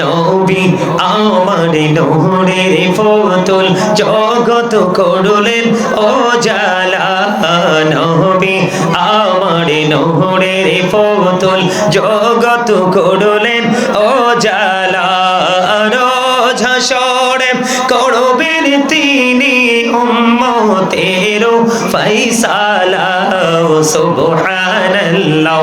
নবী, আমার নোরের ফতুল জগত করলেন, ও জালা নবী, আমার নোরের ফতুল জগত করলেন, ও জালা হাসরে করবেন তিনি উম্মতের ফৈসালা সুবহানাল্লাহ।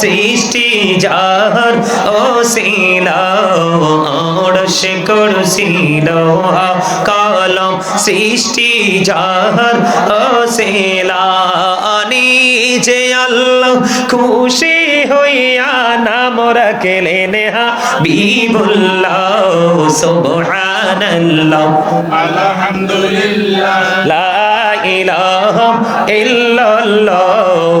সৃষ্টি যাহার ও করসি লৌহ কলম সৃষ্টি যাহার ও শিলা নিজে আল্লাহ খুশি হইয়া নাম রাখলেন হাবিবুল্লাহ সুবহানাল্লাহ। আলহামদুলিল্লাহ। লা ইলাহা ইল্লাল্লাহ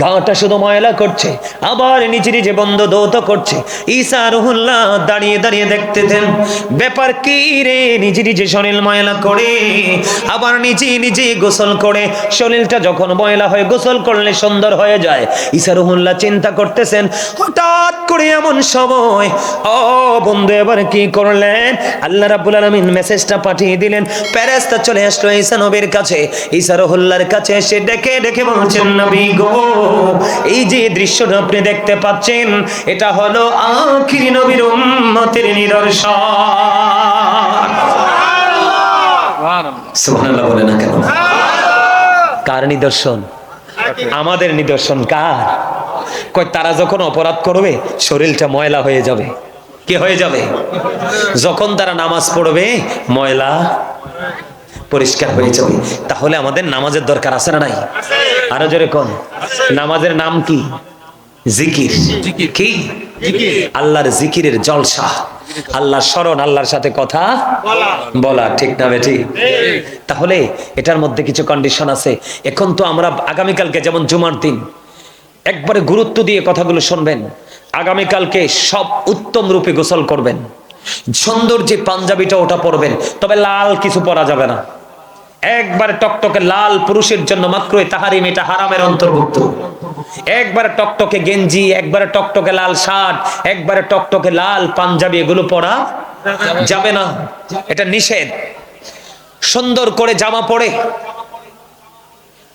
গাটা শুধু ময়লা করছে, আবার নিজে নিজে বন্ধ দৌত করছে। ঈসা রুহুল্লাহ দাঁড়িয়ে দাঁড়িয়ে দেখতেছেন, ব্যাপার কি রে? নিজে নিজে শরীর ময়লা করে, আবার নিজে নিজে গোসল করে। শরীরটা যখন ময়লা হয়ে গোসল করলে সুন্দর হয়ে যায়। ঈসা রুহুল্লাহ চিন্তা করতেছেন, হঠাৎ করে এমন সময়, ও বন্ধু, এবার কি করলেন? আল্লাহ রাব্বুল আলামিন মেসেজটা পাঠিয়ে দিলেন, ফেরেশতা চলে আসলো ঈসা নবীর কাছে। ঈসা রুহুল্লাহর কাছে এসে ডেকে ডেকে বলছেন, নবী গো এই যে দৃশ্যটা আপনি দেখতে পাচ্ছেন এটা হলো আখিরি নবীর উম্মতের নিদর্শন। সুবহানাল্লাহ। বলে না কেন? কার নিদর্শন? আমাদের নিদর্শন কার? কই তারা যখন অপরাধ করবে শরীরটা ময়লা হয়ে যাবে। কি হয়ে যাবে? যখন তারা নামাজ পড়বে ময়লা পরিষ্কার হয়ে যাবে। তাহলে আমাদের নামাজের দরকার আছে না নাই? আরও জোরে কোন নামাজের নাম কি? জিকির। কি? আল্লাহর জিকিরের জলসা। আল্লাহর স্মরণ আল্লাহর সাথে কথা বলা। ঠিক না বেটি? তাহলে এটার মধ্যে কিছু কন্ডিশন আছে। এখন তো আমরা আগামীকালকে যেমন জুমার দিন একবারে গুরুত্ব দিয়ে কথাগুলো শুনবেন। আগামীকালকে সব উত্তম রূপে গোসল করবেন। সুন্দর যে পাঞ্জাবিটা ওটা পরবেন। তবে লাল কিছু পরা যাবে না। একবারে টকটকে লাল পুরুষের জন্য মাত্রই তাহারিম এটা হারামের অন্তর্ভুক্ত। একবারে টকটকে গেঞ্জি, একবারে টকটকে লাল শার্ট, একবারে টকটকে লাল পাঞ্জাবি, এগুলো পরা যাবে না। এটা নিষেধ। সুন্দর করে জামা পরে,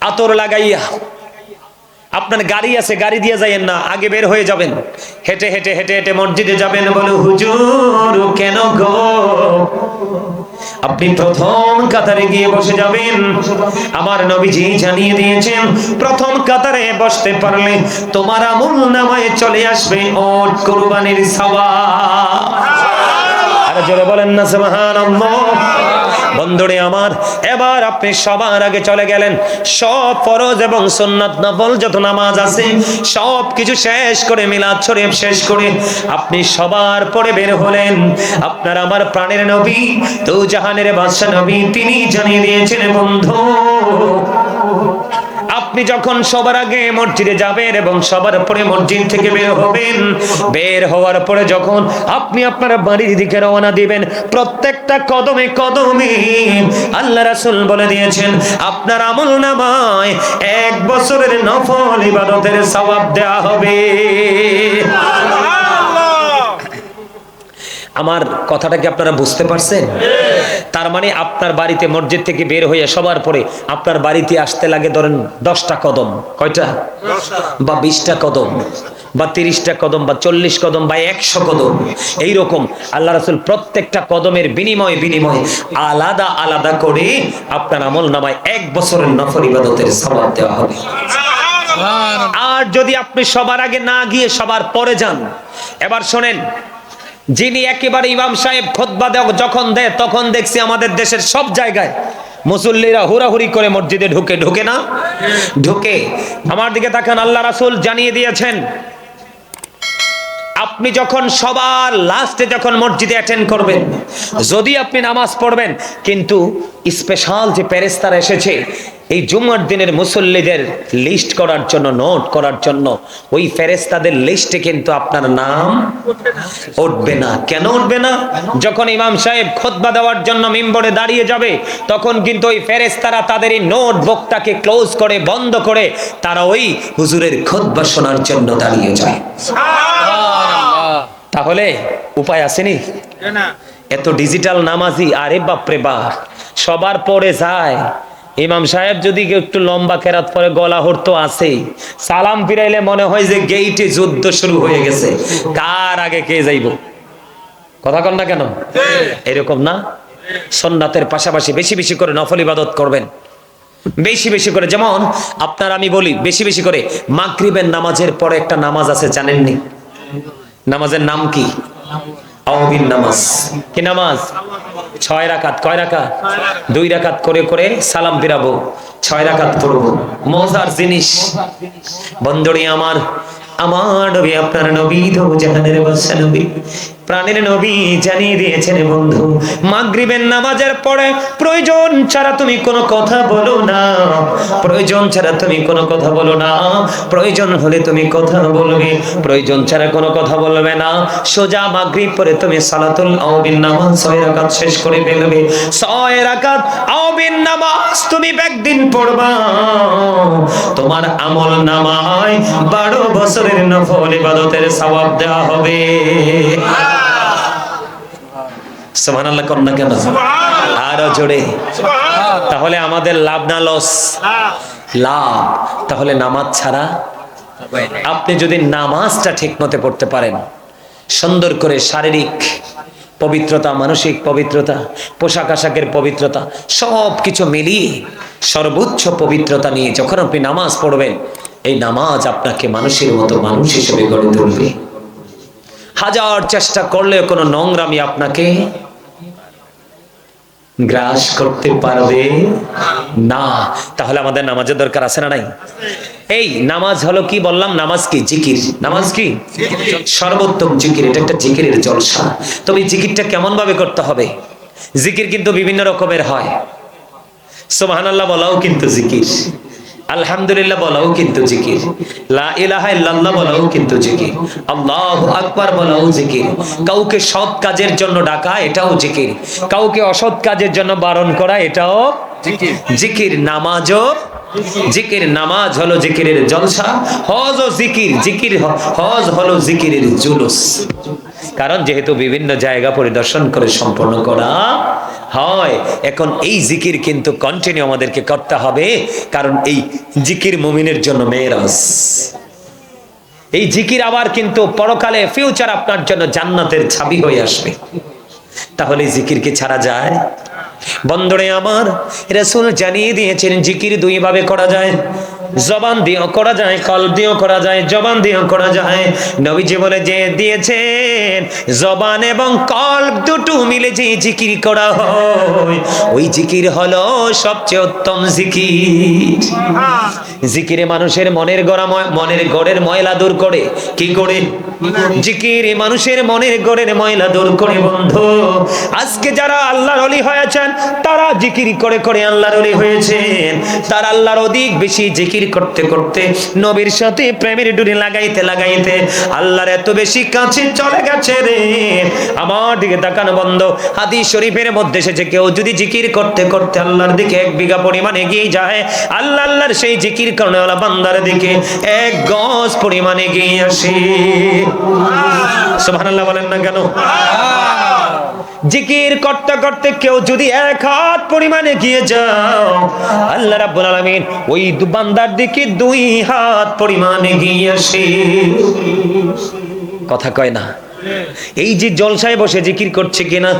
আতর লাগাইয়া, আপনার গাড়ি আছে, গাড়ি দিয়ে যাইয়েন না, আগে বের হয়ে যাবেন। হেঁটে হেঁটে হেঁটে হেঁটে মসজিদে যাবেন বলে, হুজুর, কেন গো? আপনি প্রথম কাতারে গিয়ে বসে যাবেন। আমার নবীজি জানিয়ে দিয়েছেন প্রথম কাতারে বসতে পারলে তোমার আমল নামায় চলে আসবে ওট কুরবানির সাওয়া আর জোরে বলেন না সুবহানাল্লাহ। বন্ধুরে আমার, এবার আপনি সবার আগে চলে গেলেন। সব ফরজ এবং সুন্নাত নফল যত নামাজ আছে সব কিছু শেষ করে, মিলাদ শরীফ শেষ করে আপনি সবার পরে বের হলেন। আপনার আমার প্রাণের নবী তো জাহানের বাদশা নবী, তিনি জানিয়ে দিয়েছেন, বন্ধু আপনি যখন সবার আগে মসজিদে যাবেন এবং সবার পরে মসজিদ থেকে বের হবেন বের হওয়ার পরে যখন আপনি আপনার বাড়ির দিকে রওনা দিবেন প্রত্যেকটা কদমে কদমে আল্লাহ রাসূল বলে দিয়েছেন আপনার আমল নামায় এক বছরের নফল ইবাদতের সওয়াব দেওয়া হবে। আমার কথাটা কি আপনারা বুঝতে পারছেন? তার মানে আপনার বাড়িতে মসজিদ থেকে বের হয়ে সবার পরে আপনার বাড়িতে আসতে লাগে ধরেন দশটা কদম কয়টা? বা বিশটা কদম বা তিরিশটা কদম বা চল্লিশ কদম বা একশো কদম। এইরকম আল্লাহ রাসুল প্রত্যেকটা কদমের বিনিময় বিনিময় আলাদা আলাদা করে আপনার আমল নামায় এক বছরের নফর ইবাদতের সবাব দেওয়া হবে। আর যদি আপনি সবার আগে না গিয়ে সবার পরে যান এবার শোনেন যিনি একেবারে ইমাম সাহেব খোদবা যখন দেয়, তখন দেখছি আমাদের দেশের সব জায়গায় মুসল্লিরা হুড়াহুড়ি করে মসজিদে ঢুকে ঢুকে না? ঢুকে। আমার দিকে তাকান, আল্লাহ রাসূল জানিয়ে দিয়েছেন, আপনি যখন সবার লাস্টে যখন মসজিদে অ্যাটেন্ড করবেন, যদি আপনি নামাজ পড়বেন, কিন্তু স্পেশাল যে প্যারেস্তারা এসেছে এই জুমার দিনের মুসল্লিদের লিস্ট করার জন্য নোট করার জন্য ওই ফেরেস্তাদের লিস্টে কিন্তু আপনার নাম উঠবে না। কেন উঠবে না? যখন ইমাম সাহেব খোদবা দেওয়ার জন্য মিম্বরে দাঁড়িয়ে যাবে তখন কিন্তু ওই ফেরেস্তারা তাদের এই নোট বুকটাকে ক্লোজ করে বন্ধ করে তারা ওই হুজুরের খোদবা শোনার জন্য দাঁড়িয়ে যায়। তাহলে উপায় আসেনি? এত ডিজিটাল নামাজি আরে বাপরে বাপ সবার পরে যায়। ইমাম সাহেব যদি একটু লম্বা কেরাত পরে গলা হরতো আছে সালাম ফিরাইলে মনে হয় যে গেইটে যুদ্ধ শুরু হয়ে গেছে। কার আগে কে যাইব? কথা কন না কেন? এরকম না? সন্ন্যাতের পাশাপাশি বেশি বেশি করে নফল ইবাদত করবেন। বেশি বেশি করে যেমন আপনার আমি বলি, বেশি বেশি করে মাগরিবের নামাজের পরে একটা নামাজ আছে, জানেননি? নামাজের নাম কি? আওবিন নামাজ। কি নামাজ? ছয় রাকাত কয় রাকাত? দুই রাকাত করে করে সালাম ফিরাবো। ছয় রাকাত পড়ব। মজার জিনিস। বন্ধুরি আমার আমার নবী, আপনার নবী তো জাহানের বাদশা নবী। প্রাণের নবী জানিয়ে দিয়েছেন বন্ধু, মাগরিবের নামাজের পরে প্রয়োজন ছাড়া তুমি কোনো কথা বলো না। প্রয়োজন ছাড়া তুমি কোনো কথা বলো না। প্রয়োজন হলে তুমি কথা বলবে। প্রয়োজন ছাড়া কোনো কথা বলবে না। সোজা মাগরিব পরে তুমি সালাতুল আওবিন নামাজ ছয় রাকাত শেষ করে ফেলবে। ছয় রাকাত আওবিন নামাজ তুমি একদিন পড়বা। তোমার আমল নামায় বারো বছরের নফল ইবাদতের সওয়াব দেওয়া হবে। সুবহানাল্লাহ কর না কেন? আরও জোরে। তাহলে আমাদের লাভ না লস? লাভ। তাহলে নামাজ ছাড়া? আপনি যদি নামাজটা ঠিক মতে পড়তে পারেন সুন্দর করে শারীরিক পবিত্রতা, মানসিক পবিত্রতা, পোশাক আশাকের পবিত্রতা, সব কিছু মিলিয়ে সর্বোচ্চ পবিত্রতা নিয়ে যখন আপনি নামাজ পড়বেন, এই নামাজ আপনাকে মানুষের মতো মানুষ হিসেবে গড়ে তুলবে। হাজার চেষ্টা করলে কোনো নোংরামি আপনাকে গ্রাস করতে পারবে? না। তাহলে আমাদের নামাজের দরকার আছে না নাই? এই, নামাজ হলো কি বললাম? নামাজ কি? জিকির। নামাজ কি? সর্বোত্তম জিকির। এটা একটা জিকিরের জলসা। তবে জিকিরটা কেমন ভাবে করতে হবে? জিকির কিন্তু বিভিন্ন রকমের হয়। সুবহানাল্লাহ বলাও কিন্তু জিকির। আলহামদুলিল্লাহ বলাও কিন্তু জিকির। লা ইলাহা ইল্লাল্লাহ বলাও কিন্তু জিকির। আল্লাহু আকবার বলাও জিকির। কাউকে সৎ কাজের জন্য ডাকা এটাও জিকির। কাউকে অসৎ কাজের জন্য বারণ করা এটাও জিকির। জিকির। নামাজও জিকির। নামাজ হলো জিকিরের জলসা হজ ও জিকির জিকির হজ হলো জিকিরের জুলুস। কারণ যেহেতু বিভিন্ন জায়গা পরিদর্শন করে সম্পন্ন করা হয়, এখন এই জিকির কিন্তু কন্টিনিউ আমাদেরকে করতে হবে, কারণ এই জিকির মুমিনের জন্য মেয়েরাজ। এই জিকির আবার কিন্তু পরকালে ফিউচার আপনার জন্য জান্নাতের ছাবি হয়ে আসবে। তাহলে জিকির কি ছাড়া যায়? বন্দরে আমার, রাসূল জানিয়ে দিয়েছেন, জিকির দুই ভাবে করা যায়। জবান দিয়েও করা যায় কল দিয়েও করা যায়, জবান দিয়েও করা যায়। নবীজি বলে যে দিয়েছেন, জবান এবং কল্প দুটো মিলে যে জিকির করা হয়, ওই জিকির হলো সবচেয়ে উত্তম জিকির। জিকিরে মানুষের মনের গড়া মনের গড়ের ময়লা দূর করে। কি করে? জিকিরে মানুষের মনের গড়ের ময়লা দূর করে, বন্ধু। আজকে যারা আল্লাহর অলি হয়েছেন, তারা জিকির করে করে আল্লাহর অলি হয়েছেন। তারা আল্লাহর অধিক বেশি জিকির জিকির করতে করতে নবীর সাথে প্রেমের ডুরি লাগাইতে লাগাইতে আল্লাহর এত বেশি কাছে চলে গেছে রে। আমার দিকে তাকানো বন্ধ। হাদিস শরীফের মধ্যে এসেছে, কেউ যদি জিকির করতে করতে আল্লাহর দিকে এক বিঘা পরিমাণ এগিয়ে যায়, আল্লাহ আল্লাহর সেই জিকির করেওয়ালা বান্দার দিকে এক গজ পরিমাণ এগিয়ে আসে। সুবহানাল্লাহ বলেন না কেন? জিকির করতে করতে কেউ যদি এক হাত পরিমাণে গিয়ে যাও, আল্লাহ রাব্বুল আলামিন ওই বান্দার দিকে দুই হাত পরিমাণে গিয়ে আসে। কথা কয় না। এই যে জলসায় বসে জিকির করছে কিনা?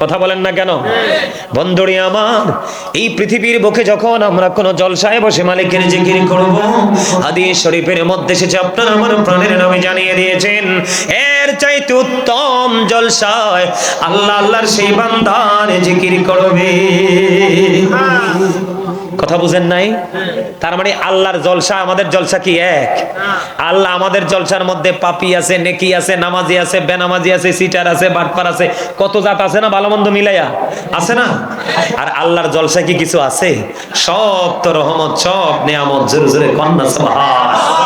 কথা বলেন না কেন? বন্ধুরে আমার, এই পৃথিবীর বুকে যখন আমরা কোন জলসায় বসে মালিকের জিকির করব, হাদিস শরীফের মধ্যে এসেছে, আপনার আমার প্রাণের নামে জানিয়ে দিয়েছেন, এর চাইতে উত্তম জলসায় আল্লাহ আল্লাহর সেই বান্দার জিকির করবে। কথা বুঝেন নাই? তার মানে আল্লাহর জলসা আমাদের জলসা কি এক? আল্লাহ আমাদের জলসার মধ্যে পাপি আছে, নেকি আছে, নামাজি আছে, বেনামাজি আছে, সিটার আছে, বাটপার আছে, কত জাত আছে না ভালো মন্দ মিলাইয়া? আছে না? আর আল্লাহর জলসা কি কিছু আছে? সব তো রহমত, সব নিয়ামত, জোরে জোরে কন্যা আরও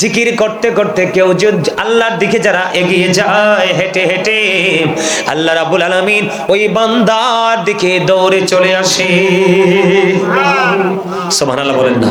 জিকিরে করতে করতে কেউ আল্লাহর দিকে যারা এগিয়ে যায়, হেঁটে হেঁটে, আল্লাহ রাব্বুল আলামিন ওই বান্দার দিকে দৌড়ে চলে আসে। সোমান আল্লাহ বলেন না।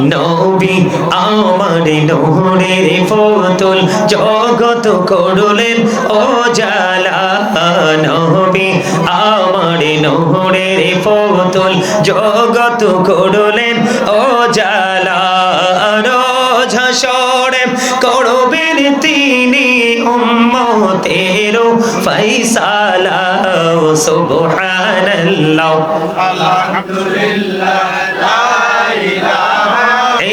নবী, আমার নোরের ফতুল জগত করলেন। ও জালা নবী, আমার নোরের ফতুল জগত করলেন। ও জালা ঝাসরে করবেন তিনি উম্মতের ফৈসালা সুবহানাল্লাহ। আলহামদুলিল্লাহ, লা ইলাহা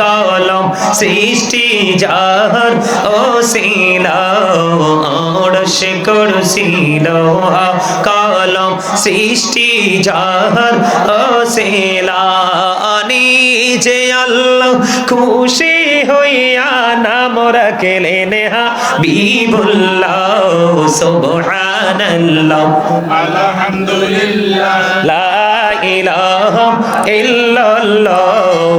কলম সৃষ্টি যাহার ও শিলা করসি লৌহ কলম সৃষ্টি যাহার ও শিলা নিজে আল্লাহ খুশি হইয়া নাম রাখলেন হাবিবুল্লাহ সুবহানাল্লাহ। আলহামদুলিল্লাহ। লা ইলাহা ইল্লাল্লাহ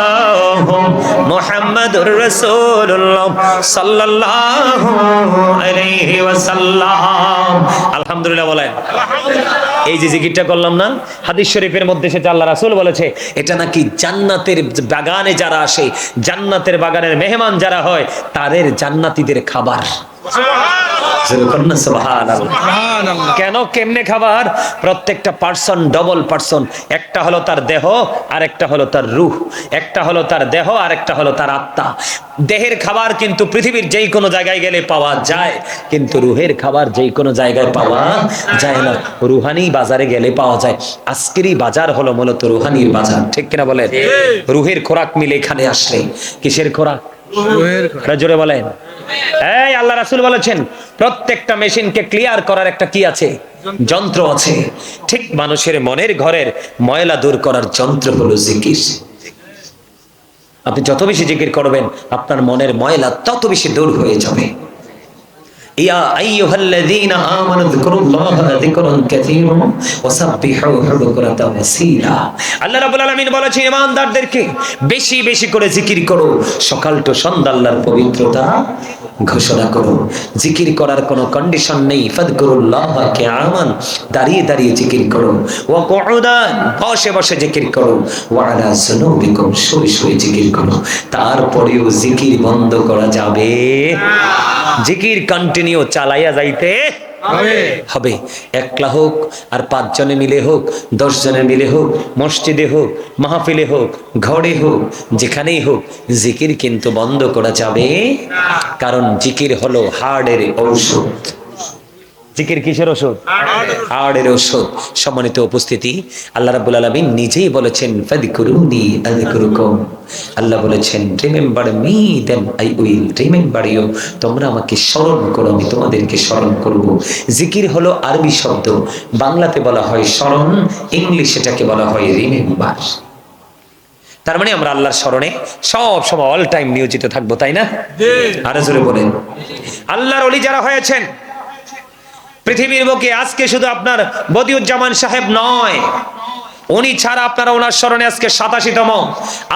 মুহাম্মাদুর রাসূলুল্লাহ সাল্লাল্লাহু আলাইহি ওয়াসাল্লাম। আলহামদুলিল্লাহ বলেন। এই যে জিকিরটা করলাম না, হাদিস শরীফের মধ্যে সেটা আল্লাহ রাসূল বলেছে, এটা নাকি জান্নাতের বাগানে যারা আসে, জান্নাতের বাগানের মেহমান যারা হয়, তাদের জান্নাতীদের খাবার। কেন কেমনে খাবার? প্রত্যেকটা পার্সন ডবল পার্সন একটা হলো তার দেহ আর একটা হলো তার রূহ। একটা হলো তার দেহ আর একটা হলো তার আত্মা। দেহের খাবার কিন্তু পৃথিবীর যেই কোনো জায়গায় গেলে পাওয়া যায় কিন্তু রুহের খাবার যেই কোনো জায়গায় পাওয়া যায় না। রুহানি বাজারে গেলে পাওয়া যায়। আজকেরই বাজার হলো মূলত রুহানির বাজার। ঠিক কিনা বলেন? রুহের খোরাক মিলে এখানে আসলে। কিসের খোরাক? জোরে বলেন। এই, আল্লাহ রাসুল বলেছেন, প্রত্যেকটা মেশিনকে ক্লিয়ার করার একটা কি আছে? যন্ত্র আছে। ঠিক মানুষের মনের ঘরের ময়লা দূর করার যন্ত্র হলো জিকির। আপনি যত বেশি জিকির করবেন, আপনার মনের ময়লা তত বেশি দূর হয়ে যাবে। ইয়া বেশি বেশি করে জিকির করো। সকাল তো পবিত্রতা ঘোষণা করো। জিকির করার কোনো কন্ডিশন নেই। দাঁড়িয়ে দাঁড়িয়ে জিকির করো। বসে বসে জিকির করো। শুয়ে শুয়ে জিকির করো। তারপরেও জিকির বন্ধ করা যাবে জিকির কন্টিনিউ চালাইয়া যাইতে হবে। একলা হোক আর পাঁচজনে মিলে হোক দশ জনে মিলে হোক মসজিদে হোক মাহফিলে হোক ঘরে হোক যেখানেই হোক জিকির কিন্তু বন্ধ করা যাবে। কারণ জিকির হলো হার্টের ঔষধ। জিকির কিসের ওষুধ? হার্টের ওষুধ। সম্মানিত উপস্থিতি আল্লাহ রাব্বুল আলামিন নিজেই বলেছেন ফাদকুরুনি আল্লাহ বলেছেন remember me then I will remember you. তোমরা আমাকে স্মরণ করো আমি তোমাদেরকে স্মরণ করব। জিকির হলো আরবি শব্দ। বাংলাতে বলা হয় স্মরণ ইংলিশ এটাকে বলা হয় রিমেম্বার। তার মানে আমরা আল্লাহর স্মরণে সব সময় অল টাইম নিয়োজিত থাকব তাই না? আরও জোরে বলেন। আল্লাহর অলি যারা হয়েছেন পৃথিবীর বুকে আজকে শুধু আপনার বদিউজ্জামান সাহেব নয়, উনি ছাড়া আপনারা ওনার স্মরণে আজকে সাতাশিতম,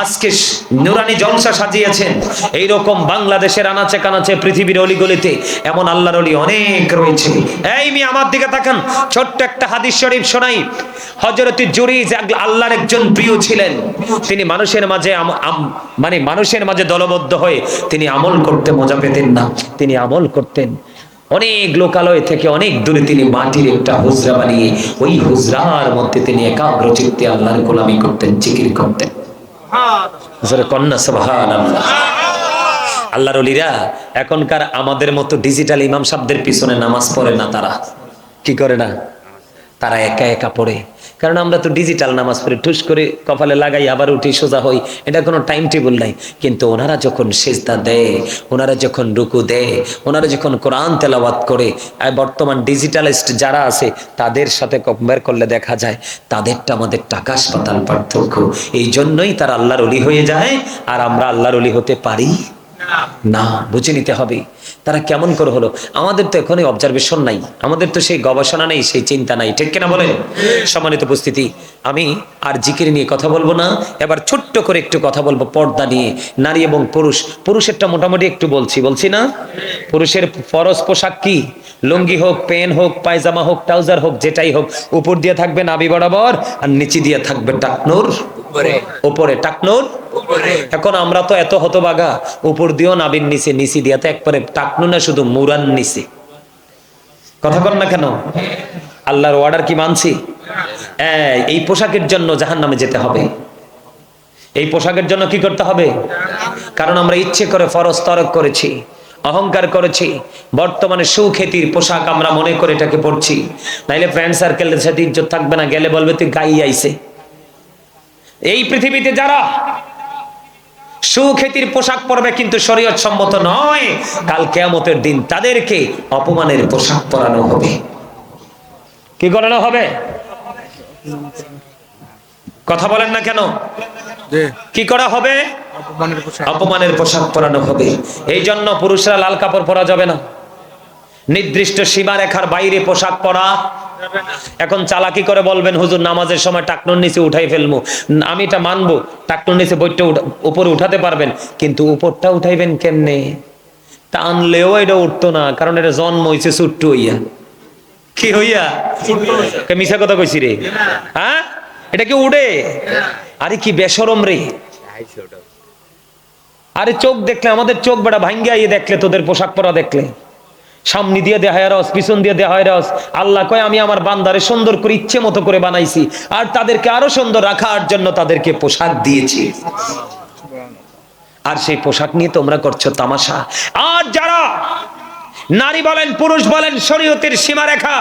আজকে নুরানি জলসা সাজিয়েছেন। এইরকম বাংলাদেশের আনাচে কানাচে পৃথিবীর অলিগলিতে এমন আল্লাহর অলি অনেক রয়েছে। এই মি আমার দিকে তাকান, ছোট্ট একটা হাদিস শরীফ শোনাই। হজরত জুরিজ আল্লাহর একজন প্রিয় ছিলেন। তিনি মানুষের মাঝে মানে মানুষের মাঝে দলবদ্ধ হয়ে তিনি আমল করতে মজা পেতেন না। তিনি আমল করতেন। অনেক লোকালয় থেকে অনেক দূরে তিনি মাটির একটা হুজরা বানিয়ে ওই হুজরার মধ্যে তিনি একাগ্র চিত্তে আল্লাহর গোলামি করতেন, জিকির করতেন। কন্যা সুবহান আল্লাহর অলিরা এখনকার আমাদের মতো ডিজিটাল ইমাম সাহেবদের পিছনে নামাজ পড়ে না তারা। কি করে না? তারা একা একা পড়ে। কারণ আমরা তো ডিজিটাল নামাজ পড়ে, ঠুস করে কপালে লাগাই, আবার উঠি, সোজা হই। এটা কোনো টাইম টেবিল নাই। কিন্তু ওনারা যখন সেজদা দেয়, ওনারা যখন রুকু দেয়, ওনারা যখন কোরআন তেলাওয়াত করে বর্তমান ডিজিটালিস্ট যারা আছে, তাদের সাথে কম্পেয়ার করলে দেখা যায়, তাদেরটা আমাদের টাকাশ পাতাল পার্থক্য। এই জন্যই তারা আল্লাহর অলি হয়ে যায়, আর আমরা আল্লাহর অলি হতে পারি? না, বুঝে নিতে হবে। তারা কেমন করে হলো? আমাদের তো এখনই অবজারভেশন নাই। আমাদের তো সেই গবেষণা নেই, সেই চিন্তা নাই। ঠিক কিনা বলেন? সম্মানিত উপস্থিতি, আমি আর জিকির নিয়ে কথা বলব না। এবার ছোট্ট করে একটু কথা বলব পর্দা নিয়ে। নারী এবং পুরুষ। পুরুষেরটা মোটামুটি একটু বলছি বলছি না? পুরুষের ফরজ পোশাক কি? লুঙ্গি হোক পেন হোক, পায়জামা হোক, ট্রাউজার হোক, যেটাই হোক, উপর দিয়ে থাকবে নাবি বরাবর, আর নিচে দিয়ে থাকবে টাকনুর উপরে। টাকনুর এখন আমরা তো এত হতবাগা। উপর দিয়েও নাবির নিচে নিচি দিয়া তো একবারে টাকনু না শুধু মুরান নিচে। কথা না কেন? আল্লাহর অর্ডার কি মানছি? এই, এই পোশাকের জন্য জাহান নামে যেতে হবে। এই পোশাকের জন্য কি করতে হবে? কারণ আমরা ইচ্ছে করে ফরজ তরক করেছি অহংকার করেছি বর্তমানে সুখ্যাতির পোশাক আমরা মনে করে এটাকে পড়ছি নাইলে ফ্রেন্ড সার্কেলের সাথে ইজ্জত থাকবে না গেলে বলবে তুই গাই আইছে এই পৃথিবীতে যারা সুখ্যাতির পোশাক পরবে কিন্তু শরীয়ত সম্মত নয় কাল কেয়ামতের দিন তাদেরকে অপমানের পোশাক পরানো হবে। কি করানো হবে? কথা বলেন না কেন? কি করা হবে? অপমানের পোশাক। পরানো হবে। এই জন্য পুরুষরা লাল কাপড় পরা যাবে না। নির্দিষ্ট সীমারেখার বাইরে পোশাক পরা। এখন চালাকি করে বলবেন, হুজুর, নামাজের সময় টাকনুর নিচে উঠাই ফেলব আমি এটা মানবো, টাকনুর নিচে বইটা উপরে উঠাতে পারবেন, কিন্তু উপরটা উঠাইবেন কেমনে? টানলেও এটা উঠতো না, কারণ এটা জন্ম হইছে ছুট্টু হইয়া। কি হইয়া? মিশা কথা কইছি রে? হ্যাঁ? এটা কি উড়ে? আরে কি বেসরম রে? আরে চোখ দেখলে, আমাদের চোখ বেড়া ভাঙ্গিয়া দেখলে, তোদের পোশাক পরা দেখলে। সামনে দিয়ে দেহা রস, পিছন দিয়ে দেহা রস। আল্লাহ কয়, আমি আমার বান্দারে সুন্দর করে ইচ্ছে মতো করে বানাইছি। আর তাদেরকে আরও সুন্দর রাখার জন্য তাদেরকে পোশাক দিয়েছি। আর সেই পোশাক নিয়ে তোমরা করছ তামাশা। আর যারা নারী বলেন, পুরুষ বলেন, শরীয়তের সীমারেখা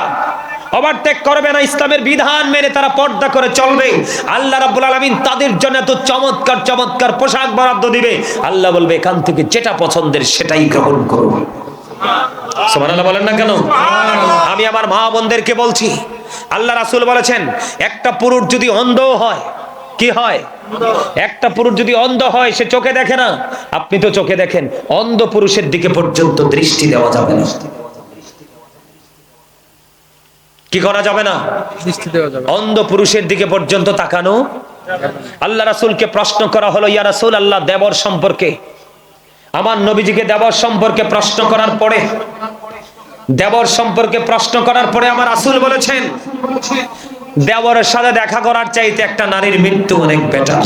ওভারটেক করবে না, ইসলামের বিধান মেনে তারা পর্দা করে চলবে। আল্লাহ রাব্বুল আলামিন তাদের জন্য এত চমৎকার চমৎকার পোশাক বরাদ্দ দিবে। আল্লাহ বলবে, এখান থেকে যেটা পছন্দের সেটাই গ্রহণ করো। সুবহানাল্লাহ বলেন না কেন? আমি আমার মা বোনদেরকে বলছি আল্লাহ রাসূল বলেছেন একটা পুরুষ যদি অন্ধ হয় কি হয়? একটা পুরুষ যদি অন্ধ হয় সে চোখে দেখে না। আপনি তো চোখে দেখেন অন্ধ পুরুষের দিকে পর্যন্ত দৃষ্টি দেওয়া যাবে না। কি করা যাবে না? দৃষ্টি দেওয়া যাবে অন্ধ পুরুষের দিকে পর্যন্ত তাকানো। আল্লাহ রাসুলকে প্রশ্ন করা হলো ইয়া রাসূল আল্লাহ দেবর সম্পর্কে আমার নবীজিকে দেবর সম্পর্কে প্রশ্ন করার পরে, দেবর সম্পর্কে প্রশ্ন করার পরে আমার রাসূল বলেছেন দেবরের সাথে দেখা করার চাইতে একটা নারীর মৃত্যু অনেক বেটার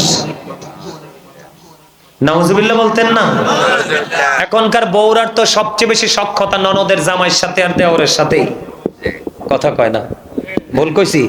নাউজুবিল্লাহ বলতেন না? এখনকার বউরার তো সবচেয়ে বেশি সক্ষতা ননদের জামাইয়ের সাথে আর দেওরের সাথেই। কথা কয় না? ভুল কইছি?